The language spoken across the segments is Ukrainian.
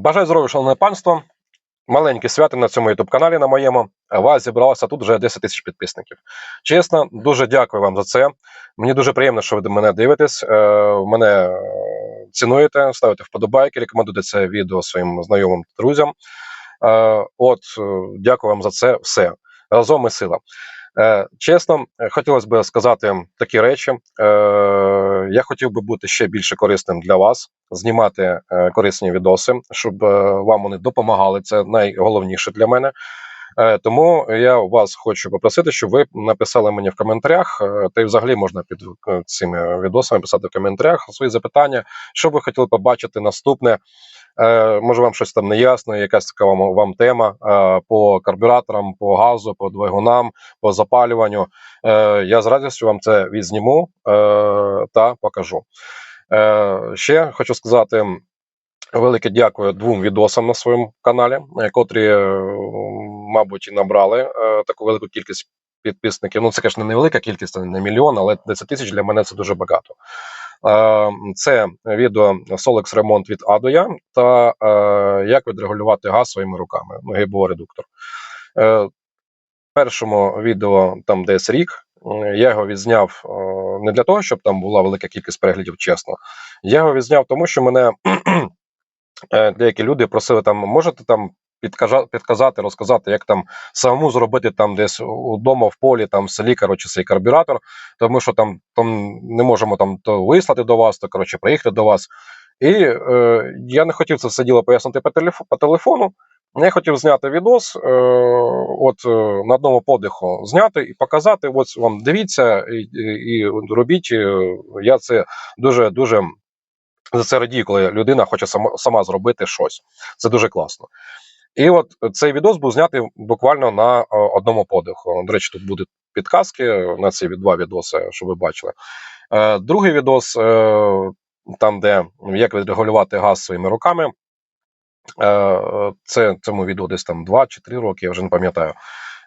Бажаю здоров'я, шановне панство. Маленьке свято на цьому youtube каналі на моєму. Вас зібралося тут вже 10 тисяч підписників. Чесно, дуже дякую вам за це. Мені дуже приємно, що ви мене дивитесь. е, Мене е, цінуєте, ставите вподобайки, рекомендуйте це відео своїм знайомим друзям. Е, От, дякую вам за це все. Разом ми сила. Е, Чесно, е, хотілося б сказати такі речі. Е, Я хотів би бути ще більше корисним для вас, знімати корисні відоси, щоб вам вони допомагали. Це найголовніше для мене. Тому я вас хочу попросити, щоб ви написали мені в коментарях, та й взагалі можна під цими відосами писати в коментарях свої запитання, що ви хотіли побачити наступне. Е, Може, вам щось там не ясно, якась така вам, вам тема е, по карбюраторам, по газу, по двигунам, по запалюванню. Е, Я з радістю вам це відзніму та покажу. Ще хочу сказати велике дякую двом відосам на своєму каналі, котрі, мабуть, і набрали таку велику кількість підписників. Ну, це, звісно, невелика кількість, це не мільйон, але 10 тисяч для мене це дуже багато. Е, Це відео Solex ремонт від А до Я та е, як відрегулювати газ своїми руками. Ну, ГБО редуктор. Е, першому відео там десь рік. Я його відзняв не для того, щоб там була велика кількість переглядів, чесно. Я його відзняв, тому що мене деякі люди просили там, можете там підказати, розказати, як там самому зробити там десь удома в полі, там в селі, коротше, цей карбюратор, тому що там, там не можемо там то вислати до вас, то коротше приїхати до вас. І е, я не хотів це все діло пояснити по, телефо- по телефону. Я хотів зняти відос, е, от е, на одному подиху зняти і показати. От вам дивіться і, і, і робіть. е, Я це дуже дуже за це радію, коли людина хоче сама, сама зробити щось. Це дуже класно. І от цей відос був знятий буквально на е, одному подиху. До речі, тут будуть підказки на ці два відоси, що ви бачили. Е, Другий відос, е, там, де як відрегулювати газ своїми руками. Е, Це цьому відео десь там 2 чи 3 роки, я вже не пам'ятаю.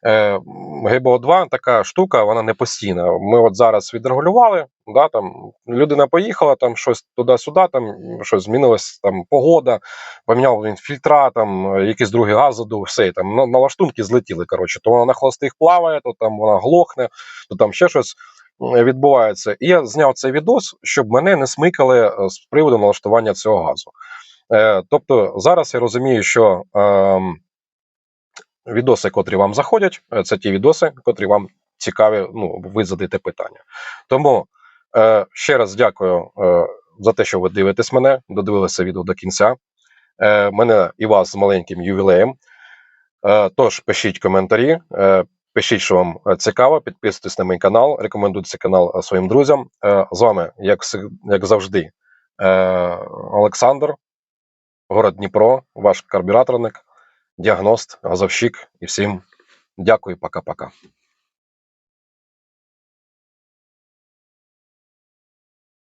Е, ГБО 2 така штука, вона не постійна. Ми от зараз відрегулювали, да, там, людина поїхала, там щось туди-сюди, там щось змінилась, там погода, поміняв він фільтра, там якийсь другий газ задув, все, там на, налаштунки злетіли. Коротше, то вона на холостих плаває, то там вона глохне, то там ще щось відбувається. І я зняв цей відос, щоб мене не смикали е, з приводу налаштування цього газу. Е, тобто зараз я розумію, що е, відоси, котрі вам заходять, е, це ті відоси, котрі вам цікаві, ну, ви задаєте питання. Тому е, ще раз дякую е, за те, що ви дивитесь мене, додивилися відео до кінця. Е, мене і вас з маленьким ювілеєм. Е, тож пишіть коментарі, е, пишіть, що вам е, цікаво, підписуйтесь на мій канал, рекомендуйте цей канал е, своїм друзям. З вами, як, як завжди, Олександр, город Дніпро, ваш карбюраторник, діагност, газовщик і всім дякую, пока-пока.